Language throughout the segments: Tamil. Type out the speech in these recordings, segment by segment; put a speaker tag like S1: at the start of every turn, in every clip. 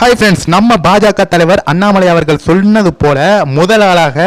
S1: ஹாய் ஃப்ரெண்ட்ஸ் நம்ம பாஜக தலைவர் அண்ணாமலை அவர்கள் சொன்னது போல முதல் ஆளாக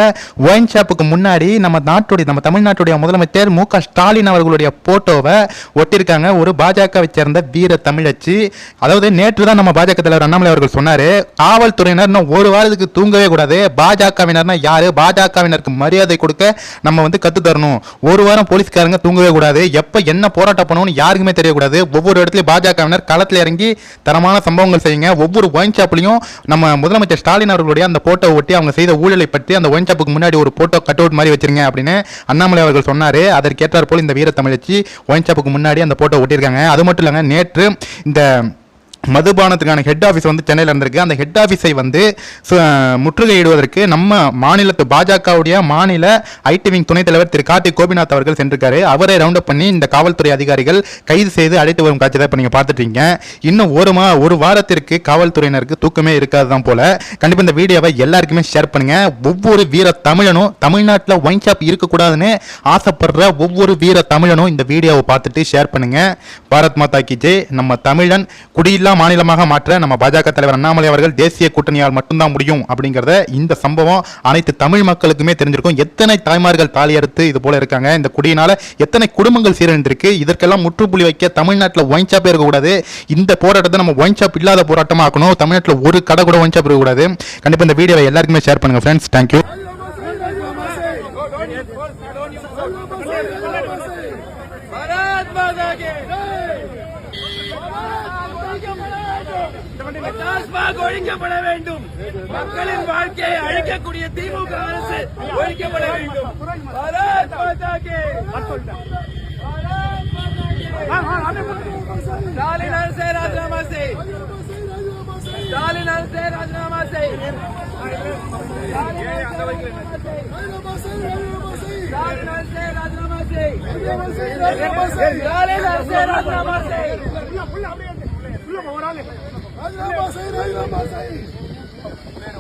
S1: ஒயின் ஷாப்புக்கு முன்னாடி நம்ம நாட்டுடைய நம்ம தமிழ்நாட்டுடைய முதலமைச்சர் மு க ஸ்டாலின் அவர்களுடைய போட்டோவை ஒட்டியிருக்காங்க. ஒரு பாஜகவை சேர்ந்த வீர தமிழச்சி. அதாவது நேற்று தான் நம்ம பாஜக தலைவர் அண்ணாமலை அவர்கள் சொன்னார் காவல்துறையினர் இன்னும் ஒரு வாரத்துக்கு தூங்கவே கூடாது. பாஜகவினர்னா யார்? பாஜகவினருக்கு மரியாதை கொடுக்க நம்ம வந்து கற்று தரணும். ஒரு வாரம் போலீஸ்காரங்க தூங்கவே கூடாது. எப்போ என்ன போராட்டம் பண்ணணும்னு யாருக்குமே தெரியக்கூடாது. ஒவ்வொரு இடத்துலையும் பாஜகவினர் களத்தில் இறங்கி தரமான சம்பவங்கள் செய்யுங்க. ஒவ்வொரு ஒயின் ஷாப்லையும் நம்ம முதலமைச்சர் ஸ்டாலின் அவர்களுடைய அந்த போட்டோ ஒட்டி அவங்க செய்த ஊழலை பற்றி அந்த ஒயின் ஷாப்புக்கு முன்னாடி ஒரு போட்டோ கட் அவுட் மாதிரி வச்சிருங்க அப்படின்னு அண்ணாமலை அவர்கள் சொன்னார். அதற்கேற்றார் போல் இந்த வீர தமிழச்சி ஒயின் ஷாப்புக்கு முன்னாடி அந்த போட்டோ ஒட்டியிருக்காங்க. அது மட்டும் இல்லைங்க நேற்று இந்த மதுபானத்துக்கான ஹெட் ஆஃபீஸ் வந்து சென்னையில் இருந்திருக்கு. அந்த ஹெட் ஆஃபீஸை வந்து சு- முற்றுகையிடுவதற்கு நம்ம மாநிலத்து பாஜகவுடைய மாநில ஐடி விங் துணைத் தலைவர் திரு கார்த்திக் கோபிநாத் அவர்கள் சென்றிருக்காரு. அவரை ரவுண்ட் பண்ணி இந்த காவல்துறை அதிகாரிகள் கைது செய்து அழைத்து வரும் காட்சி தான் இப்போ நீங்கள் பார்த்துட்டீங்க இன்னும் ஒரு மா ஒரு வாரத்திற்கு காவல்துறையினருக்கு தூக்கமே இருக்காது தான் போல. கண்டிப்பாக இந்த வீடியோவை எல்லாருக்குமே ஷேர் பண்ணுங்க. ஒவ்வொரு வீர தமிழனும் தமிழ்நாட்டில் ஒயின் ஷாப் இருக்கக்கூடாதுன்னு ஆசைப்படுற ஒவ்வொரு வீர தமிழனும் இந்த வீடியோவை பார்த்துட்டு ஷேர் பண்ணுங்க. பாரத் மாதா கி ஜெய். நம்ம தமிழன் குடியில்லா இந்தியா மாநிலமாக மாற்ற நம்ம பாஜக தலைவர் அண்ணாமலை அவர்கள் தேசிய கூட்டணியால் மட்டும்தான் முடியும் அப்படிங்கிறத இந்த சம்பவம் அனைத்து தமிழ் மக்களுக்குமே தெரிஞ்சிருக்கும். எத்தனை தாய்மார்கள் தாலியறுத்து இது போல இருக்காங்க. இந்த குடியினால எத்தனை குடும்பங்கள் சீரழிந்திருக்கு. இதற்கெல்லாம் முற்றுப்புள்ளி வைக்க தமிழ்நாட்டில் ஒயின் ஷாப் இருக்கக்கூடாது. இந்த போராட்டத்தை நம்ம ஒயின் ஷாப் இல்லாத போராட்டமாக ஆக்கணும். தமிழ்நாட்டில் ஒரு கடை கூட ஒயின் ஷாப் இருக்கக்கூடாது. கண்டிப்பாக இந்த வீடியோவை எல்லாருக்குமே ஷேர் பண்ணுங்க ஃப்ரெண்ட்ஸ் தேங்க்யூ
S2: பாரத் மாதா கே டாஸ்மாக் ஒழிக்கப்பட வேண்டும் மக்களின் வாழ்க்கையை அழிக்கக்கூடிய திமுக அரசு ஒழிக்கப்பட வேண்டும் பாரத் மாதா கே ஸ்டாலின் அரசே ராஜினாமா செய் ஸ்டாலின் அரசே ராஜினாமா செய் ஸ்டாலின் அரசே ராஜினாமா செய் ஸ்டாலின் அரசே ராஜினாமா செய்
S3: శ్రీరామ నేను